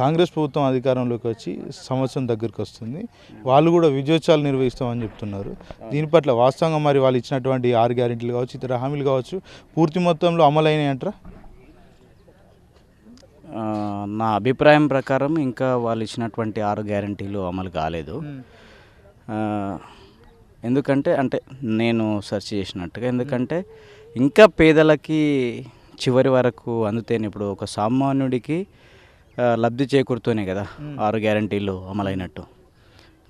కాంగ్రెస్ ప్రభుత్వం అధికారంలోకి వచ్చి సంవత్సరం దగ్గరికి వస్తుంది. వాళ్ళు కూడా విజయోత్సవాలు నిర్వహిస్తామని చెప్తున్నారు. దీని పట్ల వాస్తవంగా మరి వాళ్ళు ఇచ్చినటువంటి ఆరు గ్యారెంటీలు కావచ్చు ఇతర హామీలు కావచ్చు పూర్తి మొత్తంలో అమలైనాయి అంటారా? నా అభిప్రాయం ప్రకారం ఇంకా వాళ్ళు ఇచ్చినటువంటి ఆరు గ్యారంటీలు అమలు కాలేదు. ఎందుకంటే అంటే నేను సెర్చ్ చేసినట్టుగా ఎందుకంటే ఇంకా పేదలకి చివరి వరకు అందుతేనే ఇప్పుడు ఒక సామాన్యుడికి లబ్ధి చేకూరుతూనే కదా. ఆరు గ్యారంటీలు అమలైనట్టు.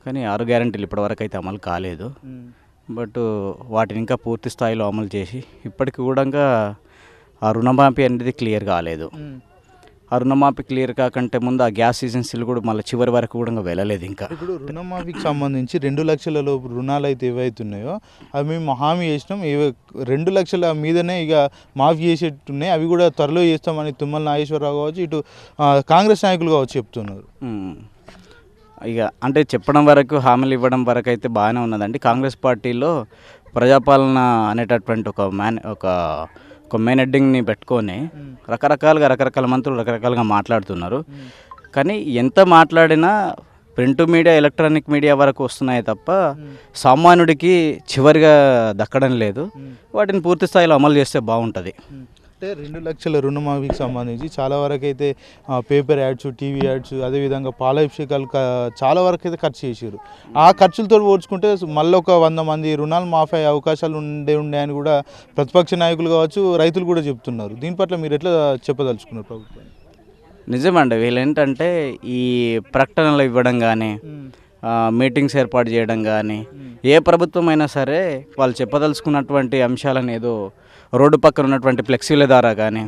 కానీ ఆరు గ్యారంటీలు ఇప్పటివరకు అయితే అమలు కాలేదు. బట్ వాటిని ఇంకా పూర్తి స్థాయిలో అమలు చేసి ఇప్పటికి కూడా ఆ రుణమాఫీ అనేది క్లియర్ కాలేదు. ఆ రుణమాఫీ క్లియర్ కాకంటే ముందు ఆ గ్యాస్ ఏజెన్సీలు కూడా మళ్ళీ చివరి వరకు కూడా వెళ్ళలేదు ఇంకా. ఇప్పుడు రుణమాఫీకి సంబంధించి రెండు లక్షల లోపు రుణాలు అయితే ఏవైతున్నాయో అవి మేము హామీ చేసినాం. ఏవో రెండు లక్షల మీదనే ఇక మాఫీ చేసేట్టున్నాయి. అవి కూడా త్వరలో చేస్తామని తుమ్మల నాగేశ్వరరావు కావచ్చు ఇటు కాంగ్రెస్ నాయకులు కావచ్చు చెప్తున్నారు. ఇక అంటే చెప్పడం వరకు హామీలు ఇవ్వడం వరకు అయితే బాగానే ఉన్నదండి. కాంగ్రెస్ పార్టీలో ప్రజాపాలన అనేటటువంటి ఒక మ్యాన్ ఒక ఒక మెయిన్ హెడ్డింగ్ని పెట్టుకొని రకరకాలుగా రకరకాల మంత్రులు రకరకాలుగా మాట్లాడుతున్నారు. కానీ ఎంత మాట్లాడినా ప్రింట్ మీడియా ఎలక్ట్రానిక్ మీడియా వరకు వస్తున్నాయి తప్ప సామాన్యుడికి చివరిగా దక్కడం లేదు. వాటిని పూర్తి స్థాయిలో అమలు చేస్తే బాగుంటుంది. అంటే రెండు లక్షల రుణమాఫీకి సంబంధించి చాలా వరకు అయితే పేపర్ యాడ్స్ టీవీ యాడ్స్ అదేవిధంగా పాలాభిషేకాలు చాలా వరకు అయితే ఖర్చు చేసారు ఆ ఖర్చులతో పోల్చుకుంటే మళ్ళీ ఒక వంద మంది రుణాలు మాఫీ అయ్యే అవకాశాలు ఉండే అని కూడా ప్రతిపక్ష నాయకులు కావచ్చు రైతులు కూడా చెప్తున్నారు. దీని పట్ల మీరు ఎట్లా చెప్పదలుచుకున్నారు ప్రభుత్వం? నిజమండి. వీళ్ళు ఏంటంటే ఈ ప్రకటనలు ఇవ్వడం కానీ మీటింగ్స్ ఏర్పాటు చేయడం కానీ ఏ ప్రభుత్వం అయినా సరే వాళ్ళు చెప్పదలుచుకున్నటువంటి అంశాలను ఏదో రోడ్డు పక్కన ఉన్నటువంటి ఫ్లెక్సీల ద్వారా కానీ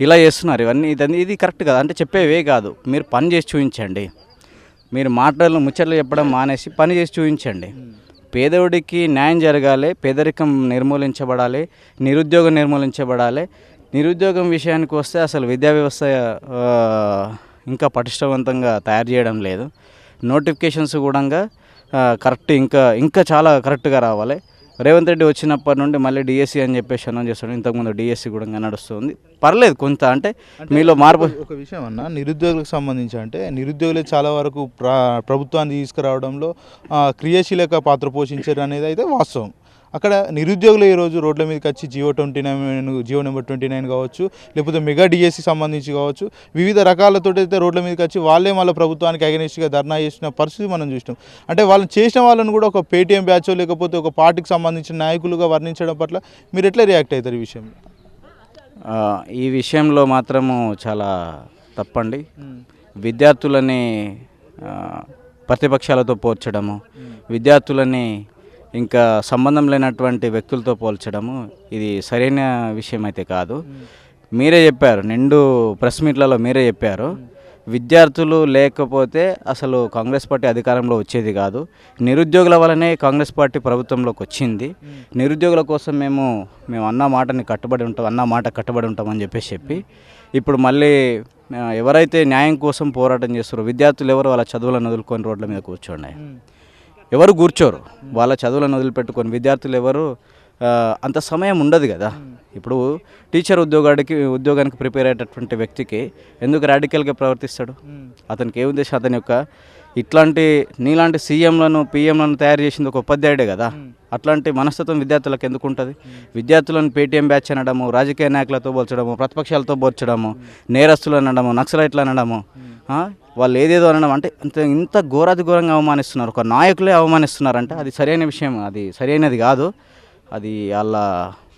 ఇలా చేస్తున్నారు. ఇవన్నీ ఇదన్నీ ఇది కరెక్ట్ కదా. అంటే చెప్పేవే కాదు. మీరు పని చేసి చూపించండి మీరు మాటలు ముచ్చట్లు చెప్పడం మానేసి పని చేసి చూపించండి పేదవుడికి న్యాయం జరగాలి పేదరికం నిర్మూలించబడాలి నిరుద్యోగం నిర్మూలించబడాలి. నిరుద్యోగం విషయానికి వస్తే అసలు విద్యా వ్యవస్థ ఇంకా పటిష్టవంతంగా తయారు చేయడం లేదు. నోటిఫికేషన్స్ కూడా కరెక్ట్ ఇంకా ఇంకా చాలా కరెక్ట్గా రావాలి. రేవంత్ రెడ్డి వచ్చినప్పటి నుండి మళ్ళీ డిఎస్సి అని చెప్పేసి అనౌన్స్ చేస్తాడు ఇంతకుముందు డిఎస్సి కూడా నడుస్తుంది. పర్లేదు కొంత అంటే మీలో మార్పు ఒక విషయం అన్న నిరుద్యోగులకు సంబంధించి అంటే నిరుద్యోగులే చాలా వరకు ప్ర ప్రభుత్వాన్ని తీసుకురావడంలో క్రియాశీలక పాత్ర పోషించారు అనేది అయితే వాస్తవం. అక్కడ నిరుద్యోగులు ఈరోజు రోడ్ల మీదకి వచ్చి Jio twenty nine Jio number twenty nine కావచ్చు లేకపోతే మెగా డిఎస్సి సంబంధించి కావచ్చు వివిధ రకాలతో అయితే రోడ్ల మీదకి వచ్చి వాళ్ళే మళ్ళీ ప్రభుత్వానికి అగనిస్ట్గా ధర్నా చేసిన పరిస్థితి మనం చూసినాం. అంటే వాళ్ళని చేసిన వాళ్ళని కూడా ఒక పేటీఎం బ్యాచ్ లేకపోతే ఒక పార్టీకి సంబంధించిన నాయకులుగా వర్ణించడం పట్ల మీరు ఎట్లా రియాక్ట్ అవుతారు ఈ విషయంలో? ఈ విషయంలో మాత్రము చాలా తప్పండి. విద్యార్థులని ప్రతిపక్షాలతో పోల్చడము విద్యార్థులని ఇంకా సంబంధం లేనటువంటి వ్యక్తులతో పోల్చడము ఇది సరైన విషయం అయితే కాదు. మీరే చెప్పారు నిండు ప్రెస్ మీట్లలో మీరే చెప్పారు. విద్యార్థులు లేకపోతే అసలు కాంగ్రెస్ పార్టీ అధికారంలో వచ్చేది కాదు. నిరుద్యోగుల వలనే కాంగ్రెస్ పార్టీ ప్రభుత్వంలోకి వచ్చింది. నిరుద్యోగుల కోసం మేము మేము అన్న మాటని కట్టుబడి ఉంటాం అన్న మాట కట్టుబడి ఉంటామని చెప్పేసి చెప్పి ఇప్పుడు మళ్ళీ ఎవరైతే న్యాయం కోసం పోరాటం చేస్తారో విద్యార్థులు ఎవరు వాళ్ళ చదువులను వదులుకొని రోడ్ల మీద కూర్చోండి. ఎవరు కూర్చోరు. వాళ్ళ చదువులను వదిలిపెట్టుకొని విద్యార్థులు ఎవరు అంత సమయం ఉండదు కదా. ఇప్పుడు టీచర్ ఉద్యోగానికి ఉద్యోగానికి ప్రిపేర్ అయ్యేటటువంటి వ్యక్తికి ఎందుకు రాడికల్గా ప్రవర్తిస్తాడు? అతనికి ఏ ఉద్దేశం? అతని యొక్క ఇట్లాంటి నీలాంటి సీఎంలను పిఎంలను తయారు చేసింది ఒక ఉపాధ్యాయుడే కదా. అట్లాంటి మనస్తత్వం విద్యార్థులకు ఎందుకు ఉంటుంది? విద్యార్థులను పేటీఎం బ్యాచ్ అనడము రాజకీయ నాయకులతో పోల్చడము ప్రతిపక్షాలతో పోల్చడము నేరస్తులు అనడము నక్సలైట్లు అనడము వాళ్ళు ఏదేదో అనడం అంటే ఇంత ఇంత ఘోరాది ఘోరంగా అవమానిస్తున్నారు. ఒక నాయకులే అవమానిస్తున్నారంటే అది సరైన విషయం. అది సరైనది కాదు. అది వాళ్ళ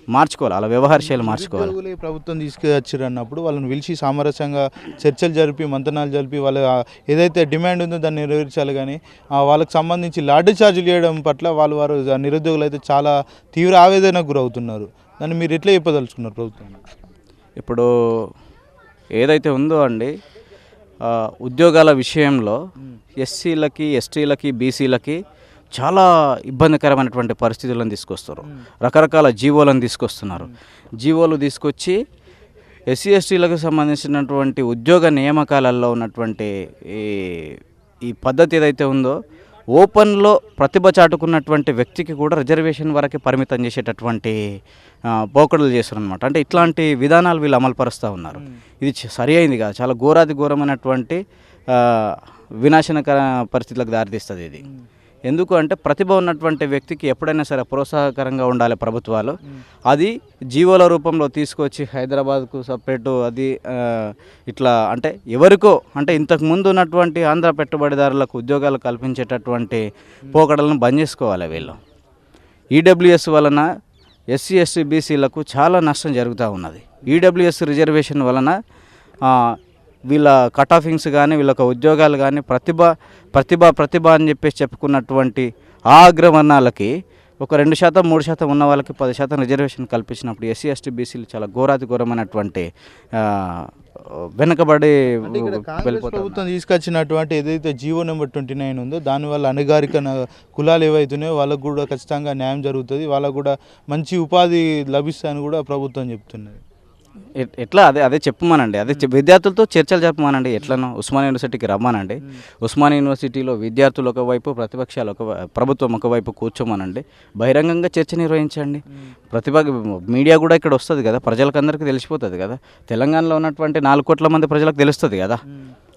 మార్చుకోవాలి. వాళ్ళ వ్యవహార శైలి మార్చుకోవాలి. ప్రభుత్వం తీసుకొచ్చారు అన్నప్పుడు వాళ్ళని పిలిచి సామరస్యంగా చర్చలు జరిపి మంతనాలు జరిపి వాళ్ళ ఏదైతే డిమాండ్ ఉందో దాన్ని నెరవేర్చాలి కానీ వాళ్ళకి సంబంధించి లాఠీ చార్జీలు చేయడం పట్ల వాళ్ళు వారు నిరుద్యోగులు అయితే చాలా తీవ్ర ఆవేదనకు గురవుతున్నారు. దాన్ని మీరు ఎట్లా చెప్పదలుచుకున్నారు ప్రభుత్వం ఇప్పుడు ఏదైతే ఉందో అండి ఉద్యోగాల విషయంలో ఎస్సీలకి ఎస్టీలకి బీసీలకి చాలా ఇబ్బందికరమైనటువంటి పరిస్థితులను తీసుకొస్తారు. రకరకాల జీవోలను తీసుకొస్తున్నారు. జీవోలు తీసుకొచ్చి ఎస్సీ ఎస్టీలకు సంబంధించినటువంటి ఉద్యోగ నియామకాలలో ఉన్నటువంటి ఈ ఈ పద్ధతి ఏదైతే ఉందో ఓపెన్లో ప్రతిభ చాటుకున్నటువంటి వ్యక్తికి కూడా రిజర్వేషన్ వరకే పరిమితం చేసేటటువంటి పోకడలు చేస్తారనమాట అంటే ఇట్లాంటి విధానాలు వీళ్ళు అమలుపరుస్తూ ఉన్నారు. ఇది సరి అయింది కాదు. చాలా ఘోరాది ఘోరమైనటువంటి వినాశనకర పరిస్థితులకు దారితీస్తుంది ఇది. ఎందుకు అంటే ప్రతిభ ఉన్నటువంటి వ్యక్తికి ఎప్పుడైనా సరే ప్రోత్సాహకరంగా ఉండాలి ప్రభుత్వాలు. అది జీవోల రూపంలో తీసుకొచ్చి హైదరాబాద్కు సపరేటు అది ఇట్లా అంటే ఎవరికో అంటే ఇంతకు ముందు ఉన్నటువంటి ఆంధ్ర పెట్టుబడిదారులకు ఉద్యోగాలు కల్పించేటటువంటి పోకడలను బంద్ చేసుకోవాలి వీళ్ళు. ఈడబ్ల్యూఎస్ వలన ఎస్సీ ఎస్టీ బీసీలకు చాలా నష్టం జరుగుతూ ఉన్నది. ఈడబ్ల్యూఎస్ రిజర్వేషన్ వలన వీళ్ళ కట్ ఆఫింగ్స్ కానీ వీళ్ళ ఉద్యోగాలు కానీ ప్రతిభ ప్రతిభ ప్రతిభ అని చెప్పేసి చెప్పుకున్నటువంటి ఆ అగ్రవర్ణాలకి ఒక రెండు శాతం మూడు శాతం ఉన్న వాళ్ళకి పది శాతం రిజర్వేషన్ కల్పించినప్పుడు ఎస్సీ ఎస్టీ బీసీలు చాలా ఘోరాతి ఘోరమైనటువంటి వెనుకబడి ప్రభుత్వం తీసుకొచ్చినటువంటి ఏదైతే జీవో నెంబర్ ట్వంటీ నైన్ ఉందో దానివల్ల అణగారిక న- కులాలు ఏవైతున్నాయో వాళ్ళకు కూడా ఖచ్చితంగా న్యాయం జరుగుతుంది. వాళ్ళకు కూడా మంచి ఉపాధి లభిస్తుందని కూడా ప్రభుత్వం చెప్తున్నది. ఎట్లా అదే అదే చెప్పమనండి. అదే విద్యార్థులతో చర్చలు చెప్పమనండి ఎట్లనో ఉస్మాన్ యూనివర్సిటీకి రమ్మనండి. ఉస్మాన్ యూనివర్సిటీలో విద్యార్థులు ఒకవైపు ప్రతిపక్షాలు ఒక ప్రభుత్వం ఒకవైపు కూర్చోమనండి. బహిరంగంగా చర్చ నిర్వహించండి. ప్రతిభ మీడియా కూడా ఇక్కడ వస్తుంది కదా. ప్రజలకందరికీ తెలిసిపోతుంది కదా. తెలంగాణలో ఉన్నటువంటి నాలుగు కోట్ల మంది ప్రజలకు తెలుస్తుంది కదా.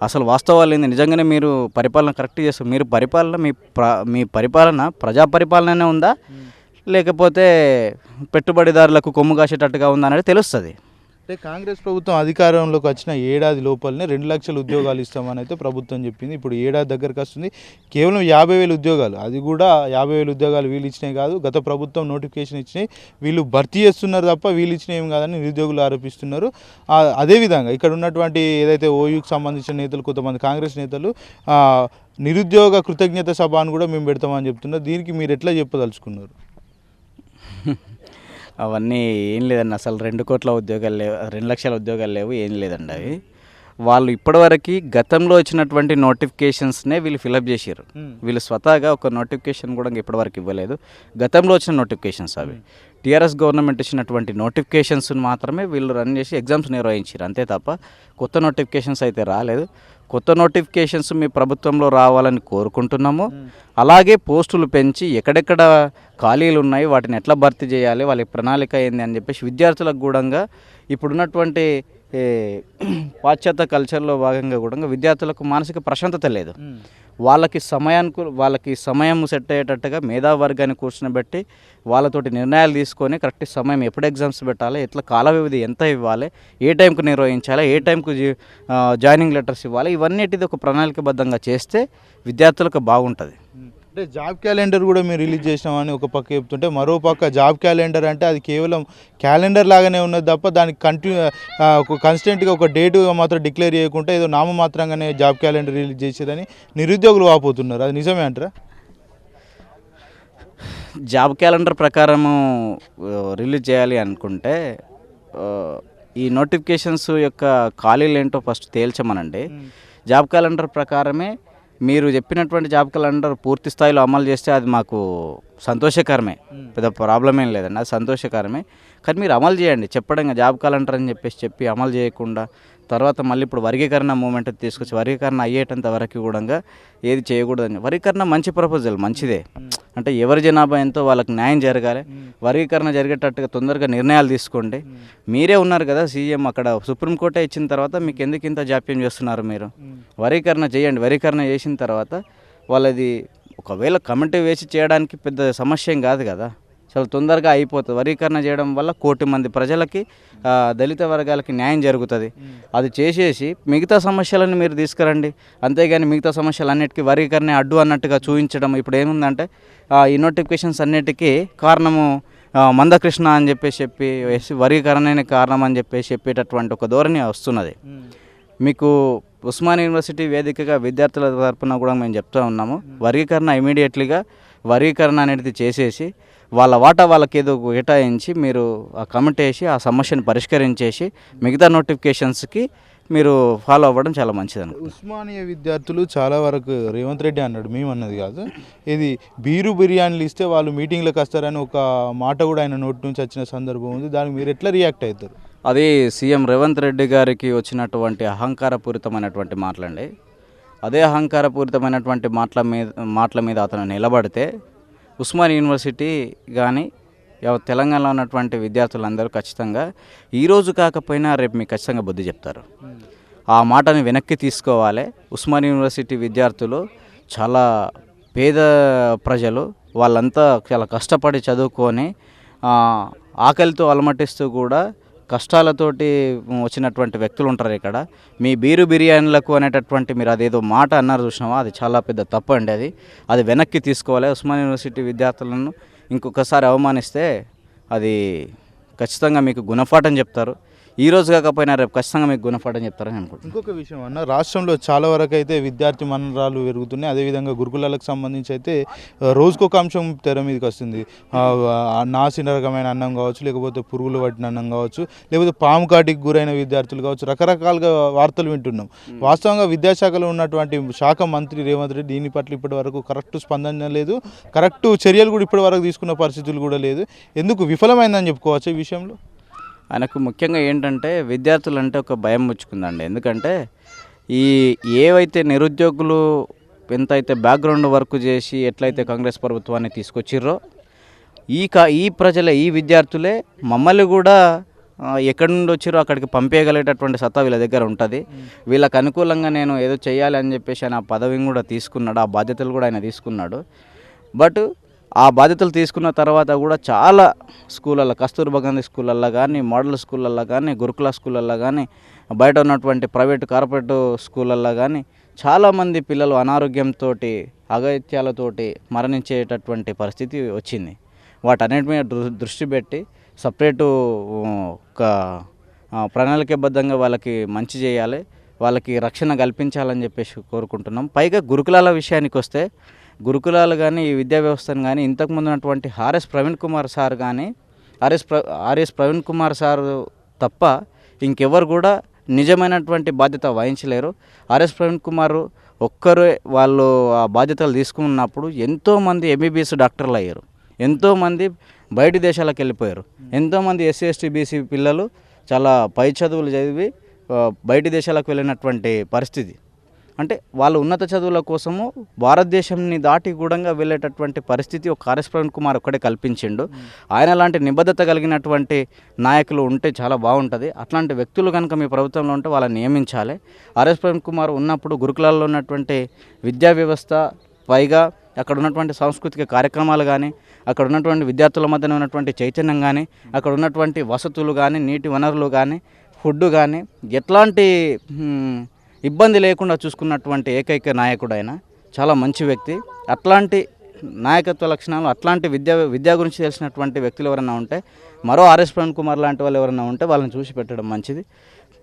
అసలు వాస్తవాలు ఏంది? నిజంగానే మీరు పరిపాలన కరెక్ట్ చేస్తారు. మీరు పరిపాలన మీ ప్ర మీ పరిపాలన ప్రజా పరిపాలననే ఉందా? లేకపోతే పెట్టుబడిదారులకు కొమ్ము కాసేటట్టుగా ఉందా అనేది తెలుస్తుంది. అంటే కాంగ్రెస్ ప్రభుత్వం అధికారంలోకి వచ్చిన ఏడాది లోపలనే రెండు లక్షల ఉద్యోగాలు ఇస్తామని అయితే ప్రభుత్వం చెప్పింది. ఇప్పుడు ఏడాది దగ్గరకు వస్తుంది. కేవలం యాభై వేల ఉద్యోగాలు. అది కూడా యాభై వేల ఉద్యోగాలు వీళ్ళు ఇచ్చినాయి కాదు. గత ప్రభుత్వం నోటిఫికేషన్ ఇచ్చినాయి వీళ్ళు భర్తీ చేస్తున్నారు తప్ప వీళ్ళు ఇచ్చినాయి ఏం కాదని నిరుద్యోగులు ఆరోపిస్తున్నారు. అదేవిధంగా ఇక్కడ ఉన్నటువంటి ఏదైతే ఓయూకి సంబంధించిన నేతలు కొంతమంది కాంగ్రెస్ నేతలు నిరుద్యోగ కృతజ్ఞత సభ అని కూడా మేము పెడతామని చెప్తున్నారు. దీనికి మీరు ఎట్లా చెప్పదలుచుకున్నారు? అవన్నీ ఏం లేదండి. అసలు రెండు కోట్ల ఉద్యోగాలు లేవు రెండు లక్షల ఉద్యోగాలు లేవు ఏం లేదండి అవి. వాళ్ళు ఇప్పటివరకు గతంలో వచ్చినటువంటి నోటిఫికేషన్స్నే వీళ్ళు ఫిలప్ చేశారు వీళ్ళు స్వతహాగా ఒక నోటిఫికేషన్ కూడా ఇప్పటివరకు ఇవ్వలేదు. గతంలో వచ్చిన నోటిఫికేషన్స్ అవి. టీఆర్ఎస్ గవర్నమెంట్ ఇచ్చినటువంటి నోటిఫికేషన్స్ మాత్రమే వీళ్ళు రన్ చేసి ఎగ్జామ్స్ నిర్వహించారు అంతే తప్ప కొత్త నోటిఫికేషన్స్ అయితే రాలేదు. కొత్త నోటిఫికేషన్స్ మీ ప్రభుత్వంలో రావాలని కోరుకుంటున్నాము. అలాగే పోస్టులు పెంచి ఎక్కడెక్కడ ఖాళీలు ఉన్నాయి వాటిని ఎట్లా భర్తీ చేయాలి వాళ్ళ ప్రణాళిక ఏంది అని చెప్పేసి విద్యార్థులకు కూడా ఇప్పుడున్నటువంటి పాశ్చాత్య కల్చర్లో భాగంగా కూడా విద్యార్థులకు మానసిక ప్రశాంతత లేదు. వాళ్ళకి సమయానికి వాళ్ళకి సమయం సెట్ అయ్యేటట్టుగా మేధావర్గాన్ని కూర్చునబెట్టి వాళ్ళతోటి నిర్ణయాలు తీసుకొని కరెక్ట్ సమయం ఎప్పుడు ఎగ్జామ్స్ పెట్టాలి ఎట్లా కాల వ్యవధి ఎంత ఇవ్వాలి ఏ టైంకు నిర్వహించాలి ఏ టైంకు జాయినింగ్ లెటర్స్ ఇవ్వాలి ఇవన్నిటిది ఒక ప్రణాళికబద్ధంగా చేస్తే విద్యార్థులకు బాగుంటుంది. అంటే జాబ్ క్యాలెండర్ కూడా మీరు రిలీజ్ చేసినామని ఒక పక్క చెప్తుంటే మరో పక్క జాబ్ క్యాలెండర్ అంటే అది కేవలం క్యాలెండర్ లాగానే ఉన్నది తప్ప దానికి కంటిన్యూ ఒక కన్స్టెంట్గా ఒక డేట్ మాత్రం డిక్లేర్ చేయకుండా ఏదో నామమాత్రంగానే జాబ్ క్యాలెండర్ రిలీజ్ చేసేదని నిరుద్యోగులు వాపోతున్నారు. అది నిజమే అంటారా? జాబ్ క్యాలెండర్ ప్రకారము రిలీజ్ చేయాలి అనుకుంటే ఈ నోటిఫికేషన్స్ యొక్క ఖాళీలు ఏంటో ఫస్ట్ తేల్చమనండి. జాబ్ క్యాలెండర్ ప్రకారమే మీరు చెప్పినటువంటి జాబ్ క్యాలెండర్ పూర్తి స్థాయిలో అమలు చేస్తే అది మాకు సంతోషకరమే. పెద్ద ప్రాబ్లం ఏం లేదండి. అది సంతోషకరమే. కానీ మీరు అమలు చేయండి. చెప్పడం జాబ్ క్యాలెండర్ అని చెప్పేసి చెప్పి అమలు చేయకుండా తర్వాత మళ్ళీ ఇప్పుడు వర్గీకరణ మూమెంట్ తీసుకొచ్చి వర్గీకరణ అయ్యేటంత వరకు కూడా ఏది చేయకూడదని. వర్గీకరణ మంచి ప్రపోజల్ మంచిదే. అంటే ఎవరి జనాభా ఎంతో వాళ్ళకి న్యాయం జరగాలి వర్గీకరణ జరిగేటట్టుగా తొందరగా నిర్ణయాలు తీసుకోండి. మీరే ఉన్నారు కదా సీఎం అక్కడ సుప్రీంకోర్టే ఇచ్చిన తర్వాత మీకు ఎందుకు ఇంత జాప్యం చేస్తున్నారు మీరు? వర్గీకరణ చేయండి. వర్గీకరణ చేసిన తర్వాత వాళ్ళది ఒకవేళ కమిటీ వేసి చేయడానికి పెద్ద సమస్య ఏం కాదు కదా. చాలా తొందరగా అయిపోతుంది. వర్గీకరణ చేయడం వల్ల కోటి మంది ప్రజలకి దళిత వర్గాలకి న్యాయం జరుగుతుంది. అది చేసేసి మిగతా సమస్యలను మీరు తీసుకురండి. అంతేగాని మిగతా సమస్యలన్నిటికీ వర్గీకరణ అడ్డు అన్నట్టుగా చూపించడం ఇప్పుడు ఏముందంటే ఈ నోటిఫికేషన్స్ అన్నిటికీ కారణము మందకృష్ణ అని చెప్పేసి చెప్పి వర్గీకరణనే కారణం అని చెప్పేసి చెప్పేటటువంటి ఒక ధోరణి వస్తున్నది. మీకు ఉస్మాన్ యూనివర్సిటీ వేదికగా విద్యార్థుల తరపున కూడా మేము చెప్తూ ఉన్నాము. వర్గీకరణ ఇమీడియట్లీగా వర్గీకరణ అనేది చేసేసి వాళ్ళ వాటా వాళ్ళకి ఏదో కేటాయించి మీరు ఆ కమిటీ వేసి ఆ సమస్యను పరిష్కరించేసి మిగతా నోటిఫికేషన్స్కి మీరు ఫాలో అవ్వడం చాలా మంచిది అనుకుంటున్నాను. ఉస్మానియా విద్యార్థులు చాలా వరకు రేవంత్ రెడ్డి అన్నాడు మేము అన్నది కాదు. ఇది బీరు బిర్యానీలు ఇస్తే వాళ్ళు మీటింగ్లకు వస్తారని ఒక మాట కూడా ఆయన నోటి నుంచి వచ్చిన సందర్భం ఉంది. దానికి మీరు ఎట్లా రియాక్ట్ అవుతారు? అది సీఎం రేవంత్ రెడ్డి గారికి వచ్చినటువంటి అహంకారపూరితమైనటువంటి మాటలండి. అదే అహంకారపూరితమైనటువంటి మాటల మీద మాటల మీద అతను నిలబడితే ఉస్మాన్ యూనివర్సిటీ కానీ తెలంగాణలో ఉన్నటువంటి విద్యార్థులందరూ ఖచ్చితంగా ఈరోజు కాకపోయినా రేపు మీకు ఖచ్చితంగా బుద్ధి చెప్తారు. ఆ మాటని వెనక్కి తీసుకోవాలి. ఉస్మాన్ యూనివర్సిటీ విద్యార్థులు చాలా పేద ప్రజలు వాళ్ళంతా చాలా కష్టపడి చదువుకొని ఆకలితో అలమటిస్తూ కూడా కష్టాలతోటి వచ్చినటువంటి వ్యక్తులు ఉంటారు ఇక్కడ. మీ బీరు బిర్యానీలకు అనేటటువంటి మీరు అదేదో మాట అన్నారు చూసినావా? అది చాలా పెద్ద తప్పు అండి అది. అది వెనక్కి తీసుకోవాలి. ఉస్మాన్ యూనివర్సిటీ విద్యార్థులను ఇంకొకసారి అవమానిస్తే అది ఖచ్చితంగా మీకు గుణపాఠం చెప్తారు. ఈ రోజు కాకపోయినా రేపు ఖచ్చితంగా మీకు గుణపాఠం చెప్తారని అనుకుంటున్నాను. ఇంకొక విషయం అన్న రాష్ట్రంలో చాలా వరకు అయితే విద్యార్థి మనరాలు పెరుగుతున్నాయి. అదేవిధంగా గురుకులాలకు సంబంధించి అయితే రోజుకొక అంశం తెర మీదకి వస్తుంది. నాసిన రకమైన అన్నం కావచ్చు లేకపోతే పురుగులు పట్టిన అన్నం కావచ్చు లేకపోతే పాము కాటికి గురైన విద్యార్థులు కావచ్చు రకరకాలుగా వార్తలు వింటున్నాం. వాస్తవంగా విద్యాశాఖలో ఉన్నటువంటి శాఖ మంత్రి రేవంత్ రెడ్డి దీని పట్ల ఇప్పటి వరకు కరెక్ట్ స్పందన లేదు. కరెక్ట్ చర్యలు కూడా ఇప్పటి వరకు తీసుకున్న పరిస్థితులు కూడా లేదు. ఎందుకు విఫలమైందని చెప్పుకోవచ్చు ఈ విషయంలో? ఆయనకు ముఖ్యంగా ఏంటంటే విద్యార్థులు అంటే ఒక భయం ముచ్చుకుందండి. ఎందుకంటే ఈ ఏవైతే నిరుద్యోగులు ఎంతైతే బ్యాక్గ్రౌండ్ వర్క్ చేసి ఎట్లయితే కాంగ్రెస్ ప్రభుత్వాన్ని తీసుకొచ్చిర్రో ఈ కా ఈ ప్రజలే ఈ విద్యార్థులే మమ్మల్ని కూడా ఎక్కడి నుండి వచ్చిరో అక్కడికి పంపేయగలిగేటటువంటి సత్తా వీళ్ళ దగ్గర ఉంటుంది. వీళ్ళకి అనుకూలంగా నేను ఏదో చేయాలి అని చెప్పేసి ఆయన ఆ పదవిని కూడా తీసుకున్నాడు ఆ బాధ్యతలు కూడా ఆయన తీసుకున్నాడు. బట్ ఆ బాధ్యతలు తీసుకున్న తర్వాత కూడా చాలా స్కూళ్ళల్లో కస్తూర్బా గాంధీ స్కూళ్ళల్లో కానీ మోడల్ స్కూళ్ళల్లో కానీ గురుకుల స్కూళ్ళల్లో కానీ బయట ఉన్నటువంటి ప్రైవేట్ కార్పొరేట్ స్కూళ్ళల్లో కానీ చాలామంది పిల్లలు అనారోగ్యంతో అగత్యాలతోటి మరణించేటటువంటి పరిస్థితి వచ్చింది. వాటన్నిటి మీద దృష్టి పెట్టి సపరేటు ఒక ప్రణాళికబద్ధంగా వాళ్ళకి మంచి చేయాలి వాళ్ళకి రక్షణ కల్పించాలని చెప్పేసి కోరుకుంటున్నాం. పైగా గురుకులాల విషయానికి వస్తే గురుకులాలు కానీ ఈ విద్యా వ్యవస్థను కానీ ఇంతకుముందు ఉన్నటువంటి ఆర్ఎస్ ప్రవీణ్ కుమార్ సార్ కానీ ఆర్ఎస్ ప్ర ఆర్ఎస్ ప్రవీణ్ కుమార్ సార్ తప్ప ఇంకెవరు కూడా నిజమైనటువంటి బాధ్యత వహించలేరు. ఆర్ఎస్ ప్రవీణ్ కుమార్ ఒక్కరే వాళ్ళు ఆ బాధ్యతలు తీసుకున్నప్పుడు ఎంతోమంది ఎంబీబీఎస్ డాక్టర్లు అయ్యారు. ఎంతోమంది బయటి దేశాలకు వెళ్ళిపోయారు. ఎంతోమంది ఎస్సీ ఎస్టీ బీసీ పిల్లలు చాలా పై చదువులు చదివి బయట బయటి దేశాలకు వెళ్ళినటువంటి పరిస్థితి. అంటే వాళ్ళు ఉన్నత చదువుల కోసము భారతదేశంని దాటి కూడా వెళ్ళేటటువంటి పరిస్థితి ఒక ఆర్ఎస్ ప్రవీణ్ కుమార్ ఒక్కడే కల్పించిండు. ఆయన లాంటి నిబద్ధత కలిగినటువంటి నాయకులు ఉంటే చాలా బాగుంటుంది. అట్లాంటి వ్యక్తులు కనుక మీ ప్రభుత్వంలో ఉంటే వాళ్ళని నియమించాలి. ఆర్ఎస్ ప్రవీణ్ కుమార్ ఉన్నప్పుడు గురుకులాల్లో ఉన్నటువంటి విద్యా వ్యవస్థ పైగా అక్కడ ఉన్నటువంటి సాంస్కృతిక కార్యక్రమాలు కానీ అక్కడ ఉన్నటువంటి విద్యార్థుల మధ్యన ఉన్నటువంటి చైతన్యం కానీ అక్కడ ఉన్నటువంటి వసతులు కానీ నీటి వనరులు కానీ ఫుడ్ కానీ ఎట్లాంటి ఇబ్బంది లేకుండా చూసుకున్నటువంటి ఏకైక నాయకుడు ఆయన చాలా మంచి వ్యక్తి. అట్లాంటి నాయకత్వ లక్షణాలు అట్లాంటి విద్యా విద్య గురించి తెలిసినటువంటి వ్యక్తులు ఎవరైనా ఉంటే మరో ఆర్ఎస్ ప్రణ్ కుమార్ లాంటి వాళ్ళు ఎవరైనా ఉంటే వాళ్ళని చూసి పెట్టడం మంచిది.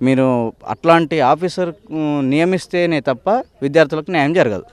మీరు అట్లాంటి ఆఫీసర్ నియమిస్తేనే తప్ప విద్యార్థులకు న్యాయం జరగదు.